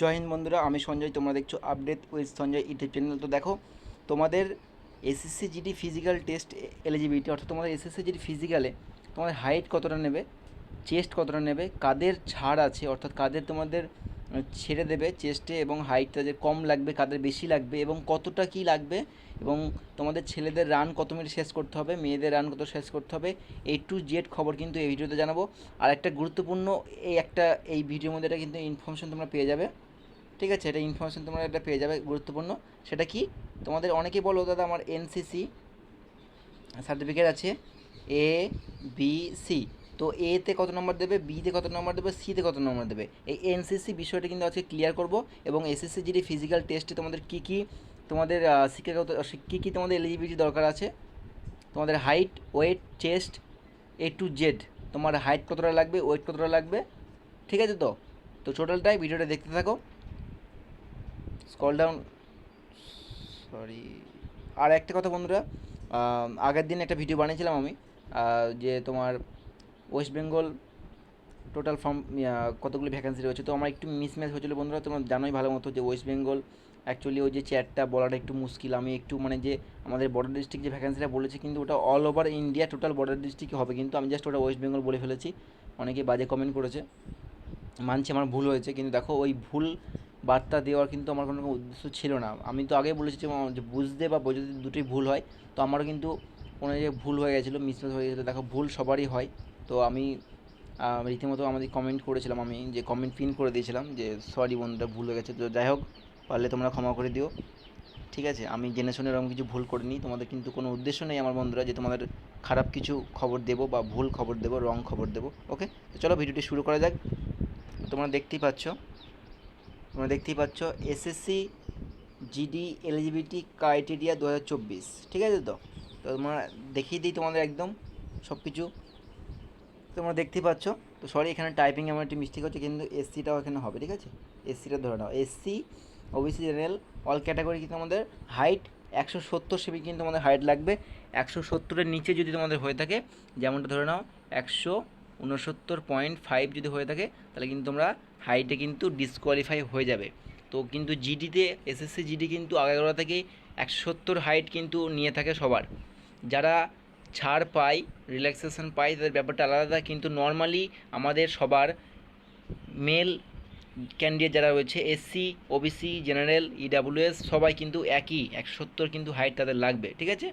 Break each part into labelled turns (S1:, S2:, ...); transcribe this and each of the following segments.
S1: জয় হিন্দ বন্ধুরা, আমি সঞ্জয়, তোমরা দেখছ update with Sanjay YouTube channel তো দেখো, তোমাদের SSC GD physical test eligibility অর্থাৎ তোমাদের এসএসসি জিডি ফিজিক্যালে তোমাদের হাইট কতটা নেবে চেস্ট কতটা নেবে, কাদের ছাড় আছে, অর্থাৎ কাদের তোমাদের ছেড়ে দেবে চেস্টে এবং হাইট তাদের কম লাগবে, কাদের বেশি লাগবে এবং কতটা কি লাগবে এবং তোমাদের ছেলেদের রান কত মিনিট শেষ করতে হবে, মেয়েদের রান কত শেষ করতে হবে এই টু জেড খবর কিন্তু এই ভিডিওতে জানাব। আর একটা গুরুত্বপূর্ণ এই একটা, এই ভিডিওর মধ্যে কিন্তু ইনফরমেশন তোমরা পেয়ে যাবে। ঠিক আছে, এটা ইনফরমেশন তোমরা এটা পেয়ে যাবে, গুরুত্বপূর্ণ। সেটা কি? তোমাদের অনেকেই বলো, দাদা, আমার এনসিসি সার্টিফিকেট আছে এ বি সি তো এতে কত নম্বর দেবে বিতে কত নম্বর দেবে সিতে কত নম্বর দেবে? এই এনসিসি বিষয়টা কিন্তু আজকে ক্লিয়ার করব, এবং এসএসসি জিডি ফিজিক্যাল টেস্টে তোমাদের কী কী, তোমাদের শিক্ষাগত কী কী তোমাদের এলিজিবিলিটি দরকার আছে? তোমাদের height weight chest A to Z তোমার হাইট কতটা লাগবে ওয়েট কতটা লাগবে? ঠিক আছে তো? তো টোটালটাই ভিডিওটা দেখতে থাকো। স্কল ডাউন সরি আর একটা কথা বন্ধুরা আগের দিন একটা ভিডিও বানিয়েছিলাম আমি যে তোমার ওয়েস্ট বেঙ্গল টোটাল ফর্ম কতগুলো ভ্যাকেন্সি রয়েছে। তো আমার একটু মিসম্যাচ হয়েছিল বন্ধুরা, তোমরা জানোই ভালো মতো যে ওয়েস্ট বেঙ্গল অ্যাকচুয়ালি ওই যে চ্যাটটা বলাটা একটু মুশকিল। আমি একটু মানে যে আমাদের বর্ডার ডিস্ট্রিক্ট যে ভ্যাকেন্সিটা বলেছে, কিন্তু ওটা all over India total border ডিস্ট্রিক্টই হবে। কিন্তু আমি জাস্ট ওটা ওয়েস্ট বেঙ্গল বলে ফেলেছি। অনেকে বাজে কমেন্ট করেছে। মানছি আমার ভুল হয়েছে, কিন্তু দেখো ওই ভুল বার্তা দেওয়ার কিন্তু আমার কোনো উদ্দেশ্য ছিল না। আমি তো আগেই বলেছি যে বুঝতে বা বোঝাতে দুটোই ভুল হয়। তো আমারও কিন্তু কোনো যে ভুল হয়ে গেছিল মিসম্যাচ হয়ে গেছিল। দেখো, ভুল সবারই হয়। তো আমি রীতিমতো আমাদের কমেন্ট করেছিলাম আমি, যে কমেন্ট পিন করে দিয়েছিলাম যে সরি বন্ধুটা ভুল হয়ে গেছে। তো যাই হোক, পারলে তোমরা ক্ষমা করে দিও। ঠিক আছে, আমি জেনে শুনে এরকম কিছু ভুল করিনি। তোমাদের কিন্তু কোনো উদ্দেশ্য নেই আমার বন্ধুরা, যে তোমাদের খারাপ কিছু খবর দেবো বা ভুল খবর দেবো রং খবর দেবো। ওকে তো চলো ভিডিওটি শুরু করা যাক। তোমরা দেখতেই পাচ্ছ তোমরা দেখতেই পাচ্ছ এসএসসি জিডি এলিজিবিলিটি ক্রাইটেরিয়া দু হাজার চব্বিশ। ঠিক আছে তো? তো তোমরা দেখিয়ে দিই তোমাদের একদম সব কিছু তোমরা দেখতেই পাচ্ছ, তো সরি এখানে টাইপিং আমার একটু মিস্টেক হচ্ছে, কিন্তু এসসিটাও এখানে হবে, ঠিক আছে? এসসিটা ধরে নাও। SC OBC general all category কিন্তু আমাদের হাইট একশো সত্তর সেমি কিন্তু আমাদের হাইট লাগবে। একশো সত্তরের নিচে যদি তোমাদের হয়ে থাকে, যেমনটা ধরে নাও, একশো উনসত্তর পয়েন্ট ফাইভ যদি হয়ে থাকে, তাহলে কিন্তু তোমরা হাইটে কিন্তু ডিসকোয়ালিফাই হয়ে যাবে। তো কিন্তু জিডিতে এসএসসি জিডি কিন্তু আগেরবেলা থেকেই একশো সত্তর হাইট কিন্তু নিয়ে থাকে সবার। যারা ছাড় পায় রিল্যাক্সেশন পায়, তাদের ব্যাপারটা আলাদা কিন্তু নর্মালি আমাদের সবার মেল ক্যান্ডিডেট যারা রয়েছে এসসি ওবিসি জেনারেল ইডাব্লিউএস সবাই কিন্তু একই, একশো সত্তর কিন্তু হাইট তাদের লাগবে, ঠিক আছে?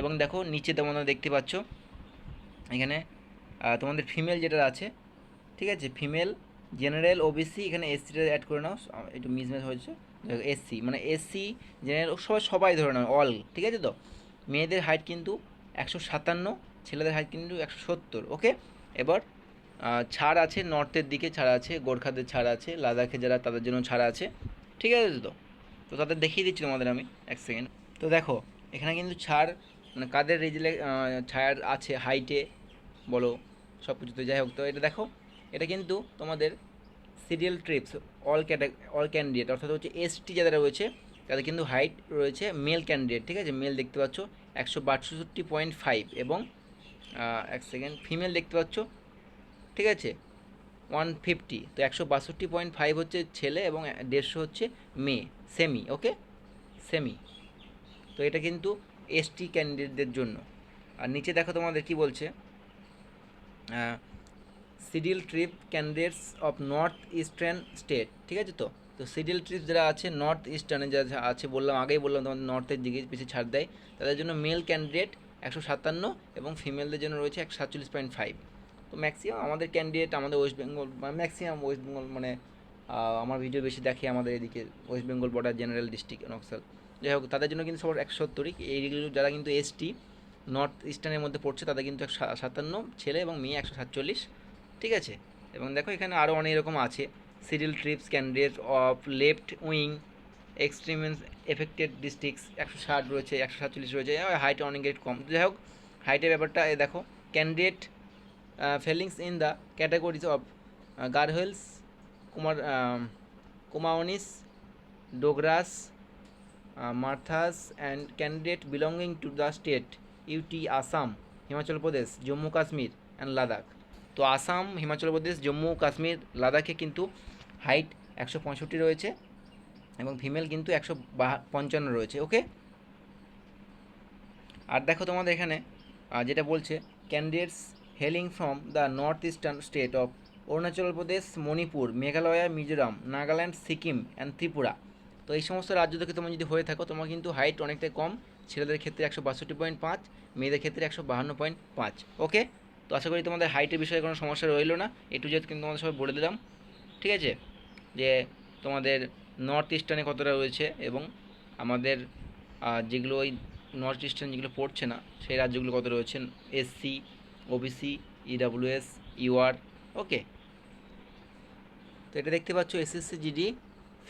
S1: এবং দেখো, নিচে তোমরা দেখতে পাচ্ছ, এখানে তোমাদের ফিমেল যেটা আছে, ঠিক আছে? ফিমেল জেনারেল ওবিসি এখানে এসসিটা অ্যাড করে নাও। একটু মিসম্যাচ হয়েছে। এসসি মানে এসসি জেনারেল সবাই সবাই ধরে নাও অল ঠিক আছে তো? মেয়েদের হাইট কিন্তু একশো সাতান্ন, ছেলেদের হাইট কিন্তু একশো সত্তর ওকে এবার ছাড় আছে নর্থের দিকে, ছাড় আছে, গোর্খাদের ছাড় আছে, লাদাখে যারা, তাদের জন্য ছাড় আছে, ঠিক আছে তো? তো তাদের দেখিয়ে দিচ্ছি তোমাদের আমি, এক সেকেন্ড তো দেখো, এখানে কিন্তু ছাড় মানে কাদের রেজিলে ছাড় আছে হাইটে বলো? সব কিছুতে। যাই হোক, তো এটা দেখো, এটা কিন্তু তোমাদের সিরিয়াল ট্রিপস অল ক্যাটা অল ক্যান্ডিডেট অর্থাৎ হচ্ছে এসটি যাদের রয়েছে, তাদের কিন্তু হাইট রয়েছে মেল ক্যান্ডিডেট ঠিক আছে? মেল দেখতে পাচ্ছ একশো বাষট্টি পয়েন্ট ফাইভ এবং এক সেকেন্ড ফিমেল দেখতে পাচ্ছ, ঠিক আছে? ওয়ান ফিফটি তো একশো বাষট্টি পয়েন্ট ফাইভ হচ্ছে ছেলে এবং দেড়শো হচ্ছে মেয়ে সেমি ওকে সেমি তো এটা কিন্তু এসটি ক্যান্ডিডেটদের জন্য। আর নিচে দেখো তোমাদের কি বলছে? Scheduled tribe candidates of north eastern state, ঠিক আছে তো? তো সিডিল ট্রিপ যারা আছে, নর্থ ইস্টার্নে যারা আছে, বললাম, আগেই বললাম তোমাদের নর্থের দিকে বেশি ছাড় দেয়, তাদের জন্য মেল ক্যান্ডিডেট একশো সাতান্ন এবং ফিমেলদের জন্য রয়েছে একশো সাতচল্লিশ পয়েন্ট ফাইভ। তো ম্যাক্সিমাম আমাদের ক্যান্ডিডেট আমাদের West Bengal maximum West Bengal মানে আমার ভিডিও বেশি দেখে আমাদের এদিকে West Bengal border general district Naxal. যাই হোক, তাদের জন্য কিন্তু সবার একশো সত্তরই এইগুলো যারা কিন্তু এসটি নর্থ ইস্টার্নের মধ্যে পড়ছে তাদের কিন্তু একশো সাতান্ন ছেলে এবং মেয়ে একশো সাতচল্লিশ, ঠিক আছে? এবং দেখো এখানে আরও অনেক রকম আছে। Serial tribes candidate of left wing extremism affected districts একশো ষাট রয়েছে, একশো সাতচল্লিশ রয়েছে। হাইট অনেক কম। যাই হোক হাইটের ব্যাপারটা এ দেখো candidate falling in the categories of Garhwalis Kumar Kumaonis Dogras Marathas and candidate belonging to the state UT, Assam, Himachal Pradesh, Jammu, Kashmir and Ladakh. তো আসাম, হিমাচল প্রদেশ, জম্মু, কাশ্মীর, লাদাখে কিন্তু হাইট একশো পঁয়ষট্টি রয়েছে এবং ফিমেল কিন্তু একশো পঞ্চান্ন রয়েছে ওকে আর দেখো তোমাদের এখানে যেটা বলছে candidates hailing from the north eastern state of Arunachal Pradesh, Manipur, Meghalaya, Mizoram, Nagaland, Sikkim and Tripura. তো এই সমস্ত রাজ্য থেকে তোমরা যদি হয়ে থাকো, তোমার কিন্তু হাইট অনেকটাই কম। ছেলেদের ক্ষেত্রে একশো বাষট্টি পয়েন্ট পাঁচ, মেয়েদের ক্ষেত্রে একশো বাহান্ন পয়েন্ট পাঁচ, ওকে? তো আশা করি তোমাদের হাইটের বিষয়ে কোনো সমস্যা রইল না। একটু যেহেতু কিন্তু তোমাদের সবাই বলে দিলাম, ঠিক আছে? যে তোমাদের নর্থ ইস্টার্নে কতটা রয়েছে এবং আমাদের যেগুলো ওই নর্থ ইস্টার্ন যেগুলো পড়ছে না, সেই রাজ্যগুলো কত রয়েছে? SC OBC EWS UR okay? তো এটা দেখতে পাচ্ছ এসএসসি জিডি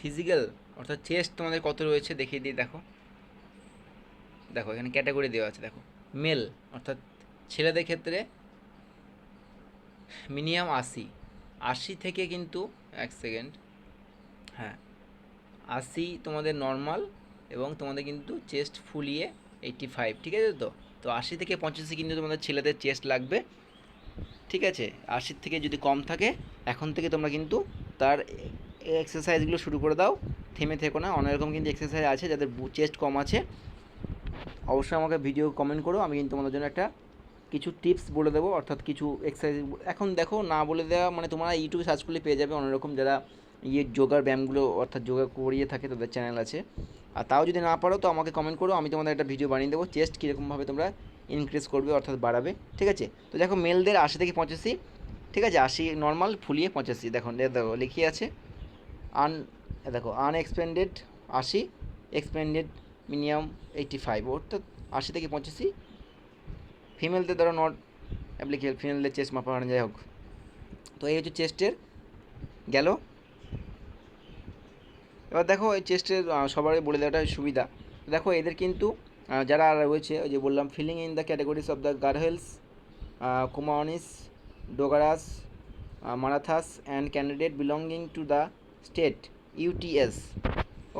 S1: ফিজিক্যাল অর্থাৎ চেস্ট তোমাদের কত রয়েছে দেখিয়ে দিয়ে দেখো। দেখো, এখানে ক্যাটাগরি দেওয়া আছে, দেখো। মেল অর্থাৎ ছেলেদের ক্ষেত্রে মিনিমাম আশি। আশি থেকে কিন্তু, এক সেকেন্ড হ্যাঁ আশি তোমাদের নর্মাল এবং তোমাদের কিন্তু চেস্ট ফুলিয়ে এইটটি ফাইভ ঠিক আছে তো? তো আশি থেকে পঁচাশি কিন্তু তোমাদের ছেলেদের চেস্ট লাগবে, ঠিক আছে? আশির থেকে যদি কম থাকে, এখন থেকে তোমরা কিন্তু তার এক্সারসাইজগুলো শুরু করে দাও। থেমে থেকো না, অনেক রকম কিন্তু এক্সারসাইজ আছে, যাদের চেস্ট কম আছে। অবশ্যই আমাকে ভিডিও কমেন্ট করো, আমি কিন্তু তোমাদের জন্য একটা কিছু টিপস বলে দেবো, অর্থাৎ কিছু এক্সারসাইজ এখন দেখো না বলে দেওয়া মানে তোমরা ইউটিউবে সার্চ করলে পেয়ে যাবে অনেক রকম যারা ইয়ে যোগার ব্যায়ামগুলো অর্থাৎ যোগা করিয়ে থাকে তাদের চ্যানেল আছে। আর তাও যদি না পারো তো আমাকে কমেন্ট করো, আমি তোমাদের একটা ভিডিও বানিয়ে দেবো চেস্ট কীরকমভাবে তোমরা ইনক্রিজ করবে অর্থাৎ বাড়াবে, ঠিক আছে? তো দেখো মেলদের আশি থেকে পঁচাশি, ঠিক আছে? আশি নর্মাল ফুলিয়ে পঁচাশি, দেখো দেখো, লিখিয়ে আছে। আন দেখো আনএক্সপেন্ডেড আশি এক্সপেন্ডেড মিনিমাম এইটটি ফাইভ অর্থাৎ আশি থেকে পঁচাশি। ফিমেলদের ধরো নট অ্যাপ্লিকেবল ফিমেলদের চেস্ট মাপা হয় যাই হোক। তো এই হচ্ছে চেস্টের গেল। এবার দেখো এই চেস্টের সবারই বলে দেওয়াটা সুবিধা। দেখো এদের কিন্তু যারা রয়েছে, ওই যে বললাম falling in the categories of the Garhwalis Kumaonis Dogras Marathas and candidate belonging to the state UTs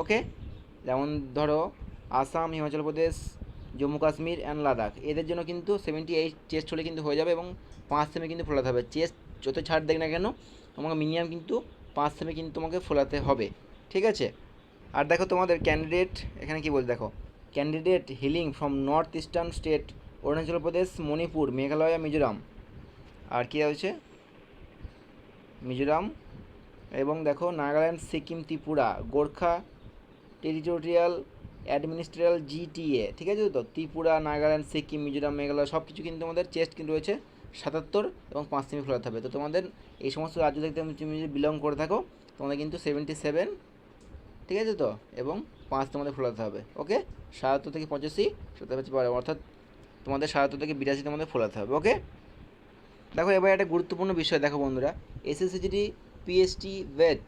S1: okay যেমন ধরো আসাম, হিমাচল প্রদেশ, জম্মু কাশ্মীর অ্যান্ড লাদাখ। এদের জন্য কিন্তু সেভেন্টি এইট চেস্ট হলে কিন্তু হয়ে যাবে এবং পাঁচ সেমে কিন্তু ফোলাতে হবে। চেস্ট যত ছাড় দেখ না কেন, তোমাকে মিনিমাম কিন্তু পাঁচ সেমে কিন্তু তোমাকে ফোলাতে হবে। ঠিক আছে? আর দেখো তোমাদের ক্যান্ডিডেট এখানে কি বলছে? দেখো candidate hailing from north eastern state Arunachal Pradesh, Manipur, Meghalaya Mizoram. আর কী হয়েছে? মিজোরাম। এবং দেখো Nagaland, Sikkim, Tripura, Gorkha, territorial administration GTA, ঠিক আছে তো? ত্রিপুরা, নাগাল্যান্ড, সিকিম, মিজোরাম, মেঘালয় সব কিছু কিন্তু তোমাদের চেস্ট কিন্তু রয়েছে সাতাত্তর এবং পাঁচ সেমি ফোলাতে হবে। তো তোমাদের এই সমস্ত রাজ্য থেকে তুমি যদি বিলং করে থাকো, তোমাদের কিন্তু সেভেন্টি সেভেন ঠিক আছে তো? এবং পাঁচ তোমাদের ফোলাতে হবে ওকে সাতাত্তর থেকে পঁচাশি সেটা হচ্ছে অর্থাৎ তোমাদের সাতাত্তর থেকে বিরাশি তোমাদের ফোলাতে হবে ওকে দেখো, এবার একটা গুরুত্বপূর্ণ বিষয় দেখো বন্ধুরা এসএসসি যদি পিএসটি ওয়েট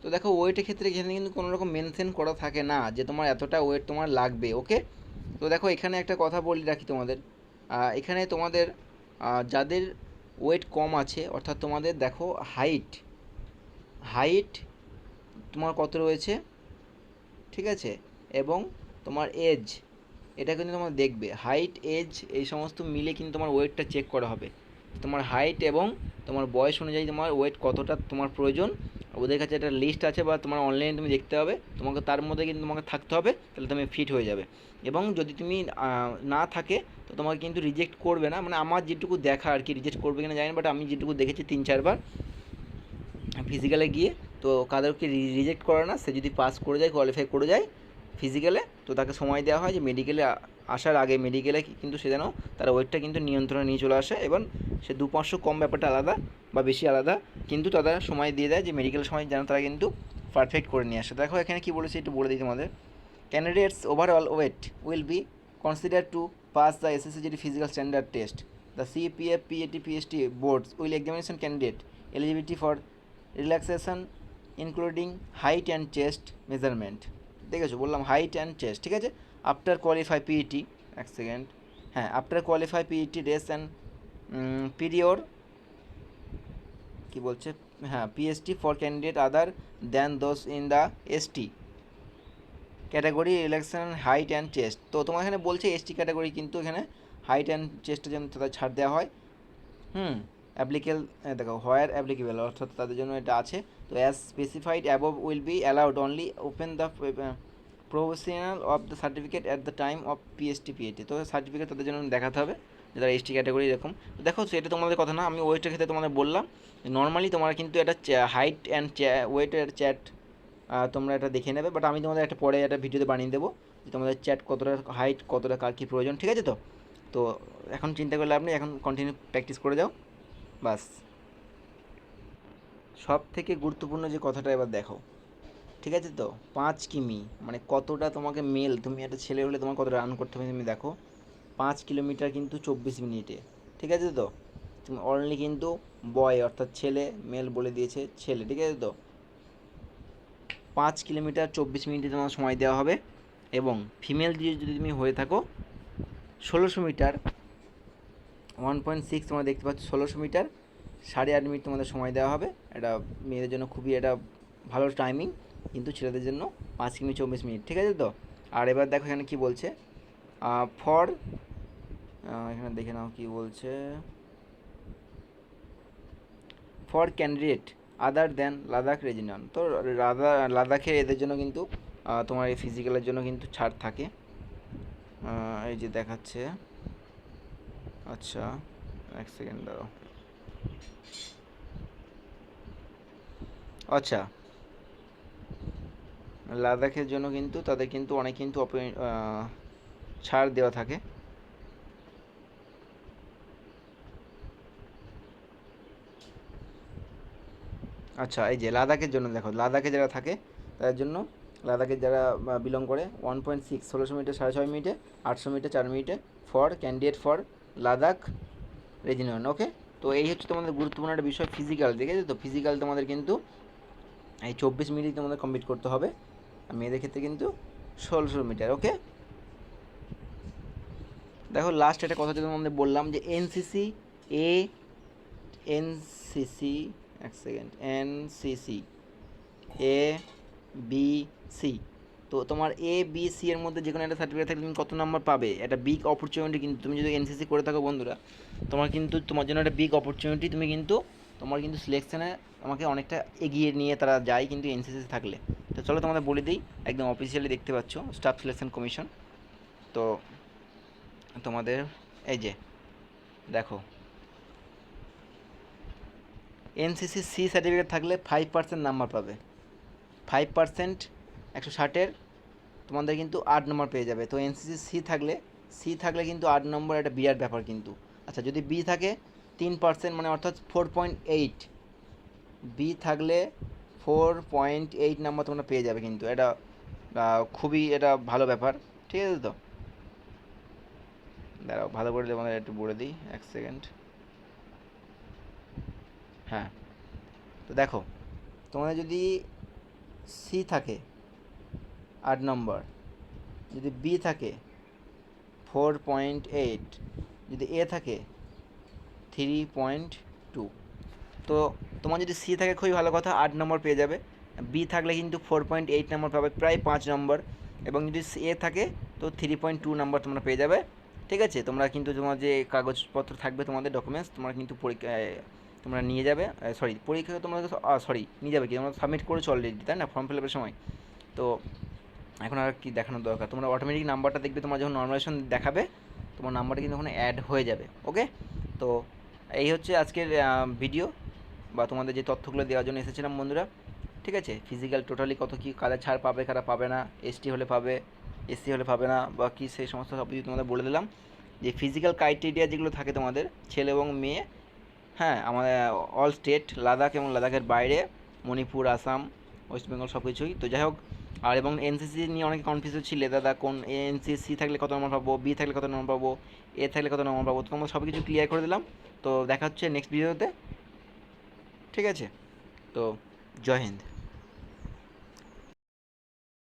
S1: তো দেখো ওয়েটের ক্ষেত্রে এখানে কিন্তু কোনো রকম মেনশন করা থাকে না যে তোমার এতটা ওয়েট তোমার লাগবে ওকে তো দেখো এখানে একটা কথা বলি রাখি তোমাদের। এখানে তোমাদের যাদের ওয়েট কম আছে, অর্থাৎ তোমাদের দেখো হাইট হাইট তোমার কত রয়েছে? ঠিক আছে? এবং তোমার এজ এটা কিন্তু তোমার দেখবে। হাইট এজ এই সমস্ত মিলে কিন্তু তোমার ওয়েটটা চেক করা হবে। তোমার হাইট এবং তোমার বয়স অনুযায়ী তোমার ওয়েট কতটা তোমার প্রয়োজন ওদের কাছে একটা লিস্ট আছে বা তোমার অনলাইনে তুমি দেখতে হবে, তোমাকে তার মধ্যে কিন্তু তোমাকে থাকতে হবে, তাহলে তুমি ফিট হয়ে যাবে। এবং যদি তুমি না থাকে, তো তোমাকে কিন্তু রিজেক্ট করবে না। মানে আমার যেটুকু দেখা আর কি রিজেক্ট করবে কিনা জানি না বাট আমি যেটুকু দেখেছি তিন চারবার ফিজিক্যালে গিয়ে, তো কাদেরকে রিজেক্ট করে না, সে যদি পাস করে যায় কোয়ালিফাই করে যায় ফিজিক্যালে তো তাকে সময় দেওয়া হয় যে মেডিকেলে আসার আগে মেডিকেলে কিন্তু সে যেন তার ওয়েটটা কিন্তু নিয়ন্ত্রণে নিয়ে চলে আসে এবং সে দু পাঁচশো কম ব্যাপারটা আলাদা বা বেশি আলাদা কিন্তু তারা সময় দিয়ে দেয় যে মেডিকেল সময় যেন তারা কিন্তু পারফেক্ট করে নিয়ে আসে। দেখো এখানে কী বলেছে একটু বলে দিই তোমাদের। Candidates overall weight will be consider to pass the SSC GD physical standard test the CPF PAT PST boards will examination candidate eligibility for relaxation including height and chest measurement দেখেছ? বললাম হাইট অ্যান্ড চেস্ট ঠিক আছে? After qualify PET এক second হ্যাঁ after qualify PET race and period কি বলছে? হ্যাঁ PST for candidate other than those in the ST category election height and chest তো তোমার এখানে বলছে এসটি ক্যাটাগরি কিন্তু এখানে হাইট অ্যান্ড চেস্টে জন্য তাদের ছাড় দেওয়া হয়। হুম অ্যাপ্লিকেল দেখো হোয়ার অ্যাপ্লিকেবল অর্থাৎ তাদের জন্য এটা আছে। তো as specified above will be allowed only open the professional of the certificate at the time of PST PAT তো সার্টিফিকেট তাদের জন্য দেখাতে হবে যারা এসটি ক্যাটাগরি এরকম। দেখো, সেটা তোমাদের কথা না, আমি ওয়েটের ক্ষেত্রে তোমাদের বললাম নর্মালি তোমার কিন্তু এটা হাইট অ্যান্ড ওয়েটের চ্যাট তোমরা এটা দেখে নেবে বাট আমি তোমাদের একটা পরে একটা ভিডিওতে বানিয়ে দেবো যে তোমাদের চ্যাট কতটা হাইট কতটা কার কী প্রয়োজন, ঠিক আছে তো? তো এখন চিন্তা করলে আপনি এখন কন্টিনিউ প্র্যাকটিস করে যাও, বাস। সব থেকে গুরুত্বপূর্ণ যে কথাটা এবার দেখো। ঠিক আছে তো? পাঁচ কিমি মানে কতটা তোমাকে মেল, তুমি একটা ছেলে হলে তোমার কতটা রান করতে হবে তুমি দেখো। পাঁচ কিলোমিটার কিন্তু চব্বিশ মিনিটে, ঠিক আছে তো? তুমি অনলি কিন্তু বয় অর্থাৎ ছেলে মেল বলে দিয়েছে ছেলে, ঠিক আছে তো? পাঁচ কিলোমিটার চব্বিশ মিনিটে তোমার সময় দেওয়া হবে এবং ফিমেল দিয়ে যদি তুমি হয়ে থাকো, ষোলোশো মিটার ওয়ান পয়েন্ট সিক্স তোমরা দেখতে পাচ্ছ, ষোলোশো মিটার সাড়ে আট মিনিট তোমাদের সময় দেওয়া হবে। এটা মেয়েদের জন্য খুবই এটা ভালো টাইমিং কিন্তু ছেলেদের জন্য পাঁচ কিমি চব্বিশ মিনিট, ঠিক আছে তো? আর এবার দেখো এখানে কী বলছে। ফর এখানে দেখে নাও কী বলছে। For candidate other than Ladakh region তো লাদা লাদাখে এদের জন্য কিন্তু তোমার এই ফিজিক্যালের জন্য কিন্তু ছাড় থাকে। এই যে দেখাচ্ছে। আচ্ছা এক সেকেন্ড দাঁড়াও। আচ্ছা। লাদাখের জন্য কিন্তু, তাদের কিন্তু অনেক কিন্তু ছাড় দেওয়া থাকে। আচ্ছা এই যে লাদাখের জন্য দেখো, লাদাখে যারা থাকে, তাদের জন্য লাদাখে যারা বিলং করে ওয়ান পয়েন্ট সিক্স ষোলোশো মিটার, সাড়ে ছয় মিনিটে আটশো মিটার, চার মিনিটে for candidate for Ladakh region okay তো এই হচ্ছে তোমাদের গুরুত্বপূর্ণ একটা বিষয় ফিজিক্যাল আছে তো? ফিজিক্যাল তোমাদের কিন্তু এই চব্বিশ মিনিট তোমাদের কমপ্লিট করতে হবে। আর মেয়েদের ক্ষেত্রে কিন্তু ষোলোশো মিটার ওকে দেখো লাস্ট একটা কথা তোমাদের বললাম যে এনসিসি এ এনসিসি এক second NCC A B C তো তোমার এ বি সি এর মধ্যে যে কোনো একটা সার্টিফিকেট থাকলে তুমি কত নাম্বার পাবে? একটা বিগ অপরচুনিটি কিন্তু তুমি যদি এনসিসি করে থাকো বন্ধুরা, তোমার কিন্তু, তোমার জন্য একটা বিগ অপরচুনিটি তুমি কিন্তু, তোমার কিন্তু সিলেকশানে আমাকে অনেকটা এগিয়ে নিয়ে তারা যায় কিন্তু এনসিসি থাকলে। তো চলো তোমাদের বলে দিই, একদম অফিসিয়ালি দেখতে পাচ্ছ স্টাফ সিলেকশন কমিশন তো তোমাদের, এই যে, দেখো। এনসিসি সি সার্টিফিকেট থাকলে ফাইভ পার্সেন্ট নাম্বার পাবে। ফাইভ পার্সেন্ট একশো ষাটের, তোমাদের কিন্তু আট নম্বর পেয়ে যাবে। তো এনসিসি সি থাকলে সি থাকলে কিন্তু আট নম্বর একটা বিরাট ব্যাপার কিন্তু। আচ্ছা যদি বি থাকে, তিন পার্সেন্ট মানে অর্থাৎ ফোর পয়েন্ট এইট। বি থাকলে ফোর পয়েন্ট এইট নাম্বার তোমরা পেয়ে যাবে কিন্তু। এটা খুবই এটা ভালো ব্যাপার। ঠিক আছে তো? দাঁড়াও, ভালো করে তোমাদের একটু বলে দিই, এক সেকেন্ড। হ্যাঁ। তো দেখো, তোমাদের যদি সি থাকে আট নম্বর। যদি বি থাকে ফোর পয়েন্ট এইট যদি এ থাকে থ্রি পয়েন্ট টু তো তোমার যদি সি থাকে, খুবই ভালো কথা, আট নম্বর পেয়ে যাবে। বি থাকলে কিন্তু ফোর পয়েন্ট এইট নম্বর পাবে, প্রায় পাঁচ নম্বর। এবং যদি এ থাকে, তো থ্রি পয়েন্ট টু নম্বর তোমরা পেয়ে যাবে। ঠিক আছে? তোমরা কিন্তু তোমার যে কাগজপত্র থাকবে, তোমাদের ডকুমেন্টস তোমরা কিন্তু পরীক্ষা তোমরা নিয়ে যাবে। সরি পরীক্ষা তোমরা সরি নিয়ে যাবে কি? তোমরা সাবমিট করেছ অলরেডি তাই না? ফর্ম ফিল আপের সময়। তো এখন আর কি দেখানোর দরকার? তোমরা অটোমেটিক নাম্বারটা দেখবে, তোমার যখন নর্মালাইজেশন দেখাবে, তোমার নাম্বারটা কিন্তু ওখানে অ্যাড হয়ে যাবে ওকে তো এই হচ্ছে আজকের ভিডিও বা তোমাদের যে তথ্যগুলো দেওয়ার জন্য এসেছিলাম বন্ধুরা, ঠিক আছে? ফিজিক্যাল টোটালি কত কী কারা ছাড় পাবে, কারা পাবে না এসটি হলে পাবে এসসি হলে পাবে না, বা কী সেই সমস্ত সব কিছু তোমাদের বলে দিলাম। যে ফিজিক্যাল ক্রাইটেরিয়া যেগুলো থাকে তোমাদের, ছেলে এবং মেয়ে হ্যাঁ আমাদের অল স্টেট লাদাখ এবং লাদাখের বাইরে, মণিপুর, আসাম, ওয়েস্ট বেঙ্গল সব কিছুই তো যাই হোক আর এবং এনসিসি নিয়ে অনেকে কনফিউজ ছিলে দাদা কোন এনসিসি থাকলে কত নম্বর পাবো বি থাকলে কত নম্বর পাবো এ থাকলে কত নম্বর পাবো তো সব কিছু ক্লিয়ার করে দিলাম। তো দেখা হচ্ছে নেক্সট ভিডিওতে ঠিক আছে? তো জয় হিন্দ।